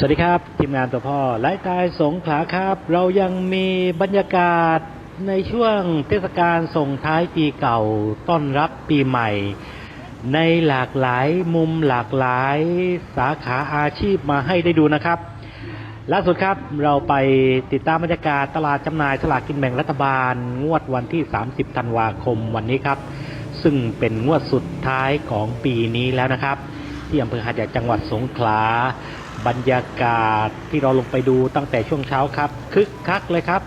สวัสดีครับ ทีมงานตัวพ่อไลฟ์สไตล์สงขลาครับ เรายังมีบรรยากาศในช่วงเทศกาลส่งท้ายปีเก่าต้อนรับปีใหม่ ในหลากหลายมุมหลากหลายสาขาอาชีพมาให้ได้ดูนะครับล่าสุดครับเราไปติดตามบรรยากาศตลาดจำหน่ายสลากกินแบ่งรัฐบาล งวดวันที่ 30 ธันวาคมวันนี้ครับ ซึ่งเป็นงวดสุดท้ายของปีนี้แล้วนะครับ ที่อำเภอหาดใหญ่จังหวัดสงขลา บรรยากาศที่เราลงไปดูตั้งแต่ช่วงเช้าครับคึกคักเลยครับ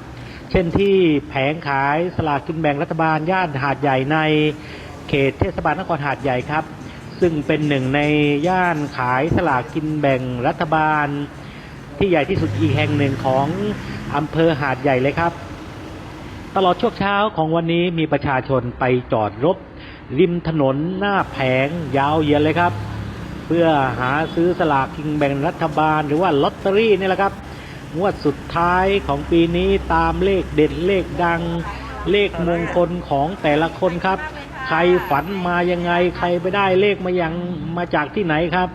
เช่นที่แผงขายสลากกินแบ่งรัฐบาลย่านหาดใหญ่ในเขตเทศบาลนครหาดใหญ่ครับ ซึ่งเป็นหนึ่งในย่านขายสลากกินแบ่งรัฐบาล ที่ใหญ่ที่สุดอีกแห่งหนึ่งของอำเภอหาดใหญ่เลยครับตลอดช่วงเช้าของวันนี้มีประชาชนไปจอดรถริมถนนหน้าแผงยาวเหยียดเลยครับ พื่อหาซื้อสลากกินแบ่งรัฐบาลหรือว่าลอตเตอรี่นี่แหละครับงวดสุดท้ายของปีนี้ตามเลขเด็ดเลขดังเลขมงคลของแต่ละคนครับ ใครฝันมายังไงใครไปได้เลขมายังมาจากที่ไหนครับ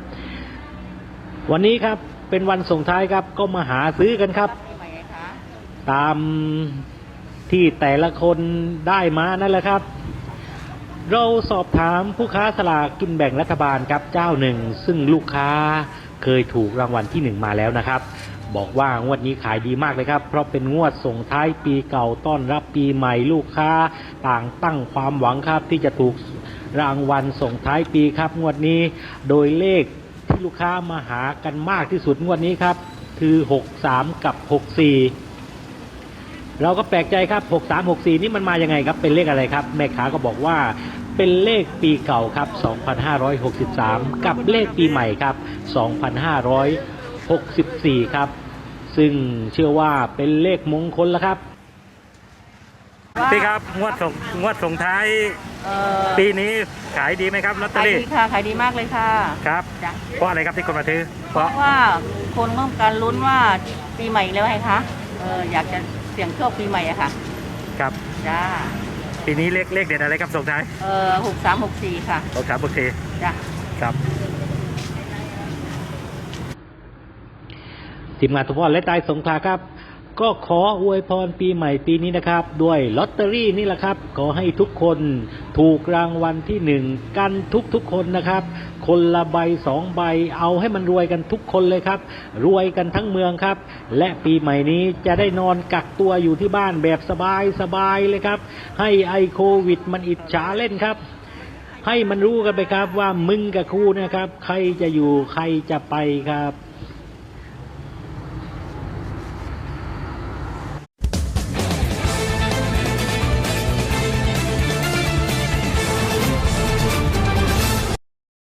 วันนี้ครับเป็นวันส่งท้ายครับก็มาหาซื้อกันครับ ตามที่แต่ละคนได้มานั่นแหละครับ เราสอบถามผู้ค้าสลากกินแบ่งรัฐบาลครับเจ้าหนึ่ง ซึ่งลูกค้าเคยถูกรางวัลที่หนึ่งมาแล้วนะครับ บอกว่างวดนี้ขายดีมากเลยครับ เพราะเป็นงวดส่งท้ายปีเก่าต้อนรับปีใหม่ลูกค้าต่างตั้งความหวังครับ ที่จะถูกรางวัลส่งท้ายปีครับ งวดนี้โดยเลขที่ลูกค้ามาหากันมากที่สุดงวดนี้ครับ คือ 63 กับ 64 เราก็แปลกใจครับ 6364 นี่มันมายังไงครับ เป็นเลขอะไรครับ แม่ค้าก็บอกว่าเป็นเลขปีเก่าครับ 2563 กับเลขปีใหม่ครับ 2564 ครับ ซึ่งเชื่อว่าเป็นเลขมงคลแล้วครับพี่ครับงวดส่งงวดส่งท้ายเอ่อปีนี้ขายดีไหมครับลอตเตอขายรี่ดีค่ะขายดีมากเลยค่ะครับ จ้ะเพราะอะไรครับที่คนมาซื้อเพเพราะราะว่าคนต้องการลุ้นว่าปีใหม่แล้วไงคะเอออยากจะ เสี่ยงโชคปีใหม่อะค่ะ ครับ จ้า ปีนี้เลขเลขเด็ดอะไรครับส่งท้ายเออหกสามหกสี่ค่ะหกสามหกสี่จ้ะครับ ทีมงานทุกพ่อและตายสงขลาครับ ก็ขออวยพรปีใหม่ปีนี้นะครับ ด้วยลอตเตอรี่นี่แหละครับ ขอให้ทุกคนถูกรางวัลที่หนึ่งกันทุกทุกๆคนนะครับ คนละใบสองใบเอาให้มันรวยกันทุกคนเลยครับ รวยกันทั้งเมืองครับ และปีใหม่นี้จะได้นอนกักตัวอยู่ที่บ้านแบบสบายสบายเลยครับ ให้ไอโควิด มันอิจฉาเล่นครับให้มันรู้กันไปครับว่ามึงกับครูนะครับ ใครจะอยู่ใครจะไปครับ